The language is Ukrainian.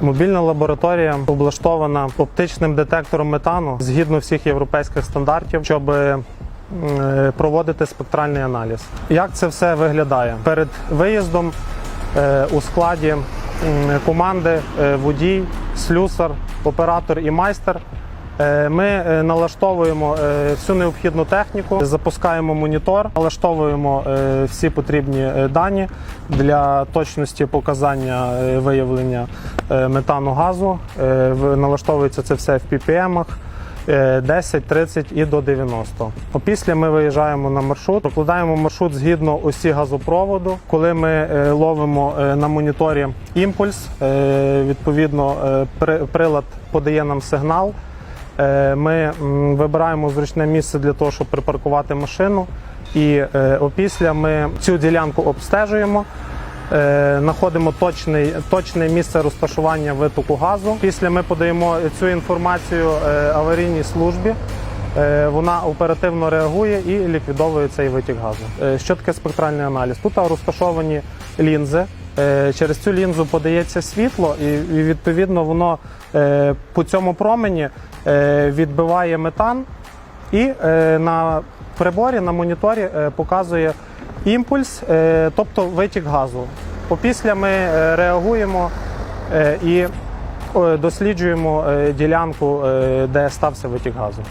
Мобільна лабораторія облаштована оптичним детектором метану згідно всіх європейських стандартів, щоб е, проводити спектральний аналіз. Як це все виглядає? Перед виїздом е, у складі команди е, водій, слюсар, оператор і майстер. Ми налаштовуємо всю необхідну техніку, запускаємо монітор, налаштовуємо всі потрібні дані для точності показання виявлення метану газу. Е, Налаштовується це все в PPM-ах. е, 10, 30 і до 90. Опісля ми виїжджаємо на маршрут, прокладаємо маршрут згідно осі газопроводу. Коли ми е, ловимо е, на моніторі імпульс, е, відповідно е, прилад подає нам сигнал. Е, Ми вибираємо зручне місце для того, щоб припаркувати машину. І е, опісля ми цю ділянку обстежуємо, е, знаходимо точний, точне місце розташування витоку газу. Після ми подаємо цю інформацію е, аварійній службі. Е, Вона оперативно реагує і ліквідовує цей витік газу. Е, Що таке спектральний аналіз? Тут розташовані лінзи. Е, Через цю лінзу подається світло, і відповідно воно е, по цьому промені е, відбиває метан і е, на приборі, на моніторі е, показує імпульс, е, тобто витік газу. Опісля ми е, реагуємо е, і досліджуємо ділянку, де стався витік газу.